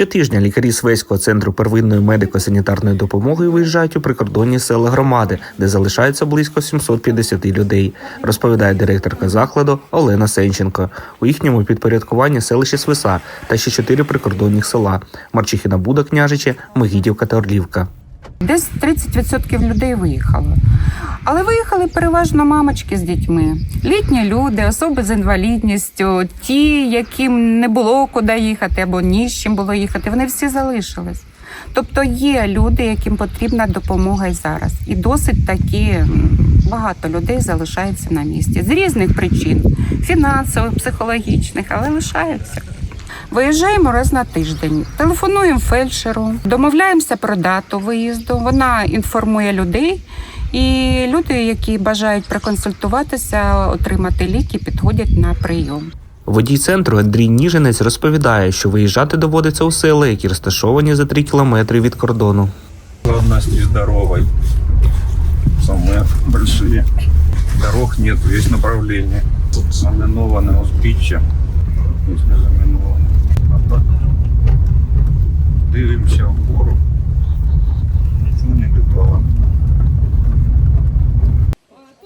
Щотижня лікарі Свейського центру первинної медико-санітарної допомоги виїжджають у прикордонні села громади, де залишається близько 750 людей, розповідає директорка закладу Олена Сенченко. У їхньому підпорядкуванні селище Свиса та ще чотири прикордонних села: Марчихіна Буда, Княжичі, Мигідівка та Орлівка. Десь 30% людей виїхало. Але виїхали переважно мамочки з дітьми, літні люди, особи з інвалідністю, ті, яким не було куди їхати або ні з чим було їхати, вони всі залишились. Тобто є люди, яким потрібна допомога і зараз. І досить таки багато людей залишається на місці з різних причин фінансових, психологічних, але лишаються. Виїжджаємо раз на тиждень, телефонуємо фельдшеру, домовляємося про дату виїзду. Вона інформує людей, і люди, які бажають проконсультуватися, отримати ліки, підходять на прийом. Водій центру Андрій Ніжинець розповідає, що виїжджати доводиться у села, які розташовані за 3 кілометри від кордону. Главности с дорогой. Самые большие. Дорог нет, есть направление. Тут заминоване узбіччя. Ось не. А так дивимося вгору. Нічого не літало.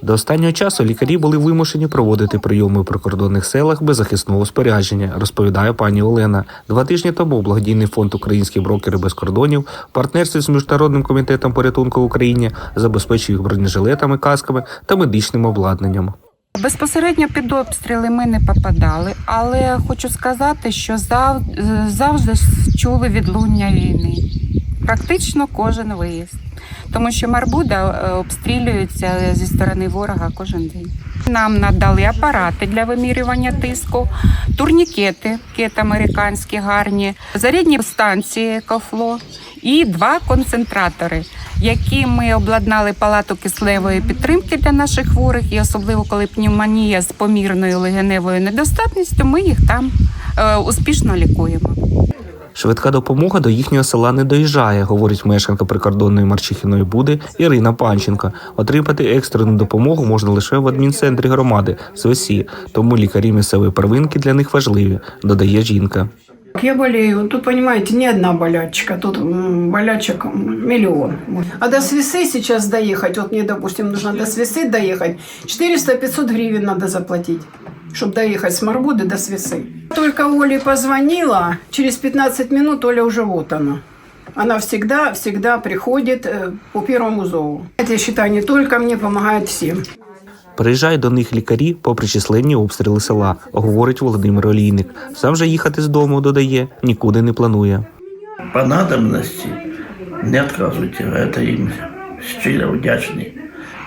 До останнього часу лікарі були вимушені проводити прийоми у прикордонних селах без захисного спорядження, розповідає пані Олена. Два тижні тому благодійний фонд Українські брокери без кордонів в партнерстві з міжнародним комітетом порятунку в Україні забезпечив їх бронежилетами, касками та медичним обладнанням. Безпосередньо під обстріли ми не попадали, але хочу сказати, що зав... завжди чули відлуння війни. Практично кожен виїзд. Тому що Марбуда е, обстрілюється зі сторони ворога кожен день. Нам надали апарати для вимірювання тиску, турнікети, кет американські гарні, зарядні станції Кофло і два концентратори, які ми обладнали палату кисневої підтримки для наших хворих, і особливо коли пневмонія з помірною легеневою недостатністю, ми їх там е, успішно лікуємо. Швидка допомога до їхнього села не доїжджає, говорить мешканка прикордонної Марчихіної Буди Ірина Панченко. Отримати екстрену допомогу можна лише в адмінцентрі громади СВСІ, тому лікарі місцевої первинки для них важливі, додає жінка Я болею. Тут, понимаете, не одна болячка. Тут м, болячек м, миллион. А до Свисы сейчас доехать, вот мне, допустим, нужно до Свисы доехать, 400-500 гривен надо заплатить, чтобы доехать с Марбуды до Свисы. Только Оле позвонила, через 15 минут Оля уже вот она. Она всегда, всегда приходит э, по первому зову. Это, я считаю, не только мне, помогает всем. Приїжджають до них лікарі попри численні обстріли села, говорить Володимир Олійник. Сам же їхати з дому, додає, нікуди не планує. по надобності не відказуйте. Це їм щиро вдячний.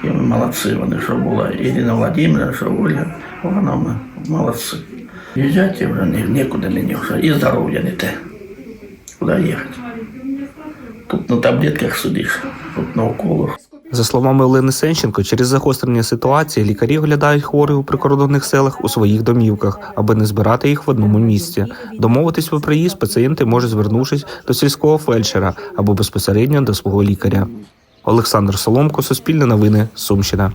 І молодці вони, що була Ірина Владимировна, що Оля Івановна, молодці. Їжджайте вже ні- нікуди мені вже. І здоров'я не те. Куди їхати? Тут на таблетках сидиш, тут на уколах. За словами Олени Сенченко, через загострення ситуації лікарі оглядають хворих у прикордонних селах у своїх домівках, аби не збирати їх в одному місці. Домовитись про приїзд пацієнти можуть звернувшись до сільського фельдшера або безпосередньо до свого лікаря. Олександр Соломко, Суспільне новини, Сумщина.